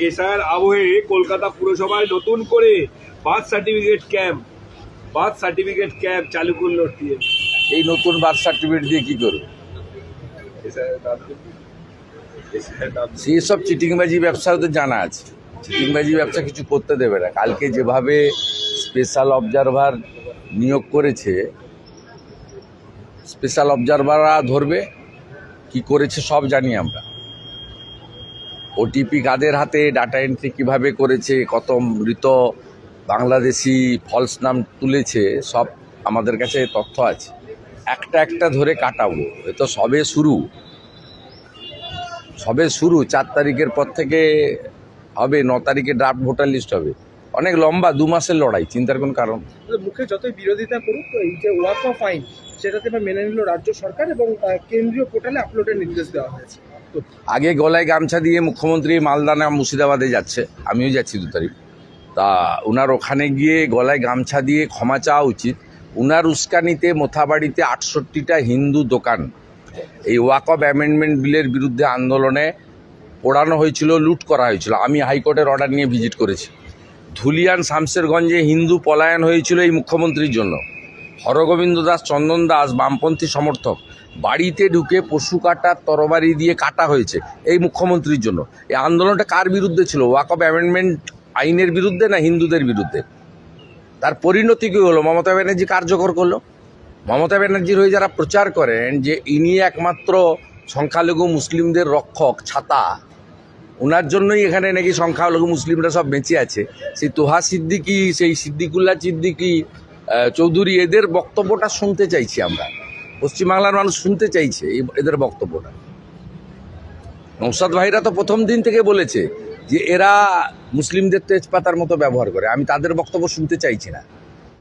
SR আবহে কলকাতা পুরসভায় নতুন করে birth certificate camp, birth certificate camp চালু করল টিএম এই নতুন বার্থ সার্টিফিকেট দিয়ে কি করবে? সেই সব চিটিংবাজি ব্যবসা তো জানা আছে। চিটিংবাজি ব্যবসা কিছু করতে দেবে না। কালকে যেভাবে স্পেশাল অবজারভার নিয়োগ করেছে স্পেশাল অবজারভাররা ধরবে, কি করেছে সব জানি আমরা। ওটিপি কাদের হাতে ডাটা এন্ট্রি কীভাবে করেছে, কত মৃত বাংলাদেশি ফলস নাম তুলেছে, সব আমাদের কাছে তথ্য আছে। একটা একটা ধরে কাটাবো এ তো সবে শুরু। সবে শুরু চার তারিখের পর থেকে হবে ন তারিখে ড্রাফট ভোটার লিস্ট হবে। অনেক লম্বা দু মাসের লড়াই চিন্তার কোনো কারণ মুখে যতই বিরোধিতা করুক এই যে ওয়াক অফ আইন সেটাতে মেনে নিল রাজ্য সরকার এবং কেন্দ্রীয় পোর্টালে আপলোডের নির্দেশ দেওয়া হয়েছে। আগে গলায় গামছা দিয়ে মুখ্যমন্ত্রী মালদানা মুর্শিদাবাদে যাচ্ছে। আমিও যাচ্ছি দু তারিখ। তা ওনার ওখানে গিয়ে গলায় গামছা দিয়ে ক্ষমা চাওয়া উচিত। উনার উস্কানিতে মোথাবাড়িতে আটষট্টিটা হিন্দু দোকান। এই ওয়াক অফ অ্যামেন্ডমেন্ট বিলের বিরুদ্ধে আন্দোলনে পোড়ানো হয়েছিল, লুট করা হয়েছিল। আমি হাইকোর্টের অর্ডার নিয়ে ভিজিট করেছি। ধুলিয়ান শামসেরগঞ্জে হিন্দু পলায়ন হয়েছিল এই মুখ্যমন্ত্রীর জন্য। হরগোবিন্দ দাস, চন্দন দাস, বামপন্থী সমর্থক, বাড়িতে ঢুকে পশু কাটার তরবারি দিয়ে কাটা হয়েছে এই মুখ্যমন্ত্রীর জন্য। এই আন্দোলনটা কার বিরুদ্ধে ছিল? ওয়াক অফ অ্যামেন্ডমেন্ট আইনের বিরুদ্ধে না হিন্দুদের বিরুদ্ধে? তার পরিণতি কী হলো? মমতা ব্যানার্জি কার্যকর করল? মমতা ব্যানার্জির হয়ে যারা প্রচার করেন, যে ইনি একমাত্র সংখ্যালঘু মুসলিমদের রক্ষক, ছাতা ওনার জন্যই এখানে নাকি সংখ্যালঘু মুসলিমরা সব বেঁচে আছে। সেই তোহা সিদ্দিকি, সেই সিদ্দিকুল্লাহ সিদ্দিকি চৌধুরী, এদের বক্তব্যটা শুনতে চাইছি আমরা। পশ্চিমবাংলার মানুষ শুনতে চাইছে এদের বক্তব্যটা। নৌসাদ ভাইরা তো প্রথম দিন থেকে বলেছে যে এরা মুসলিমদের তেজপাতার মতো ব্যবহার করে। আমি তাদের বক্তব্য শুনতে চাইছি না।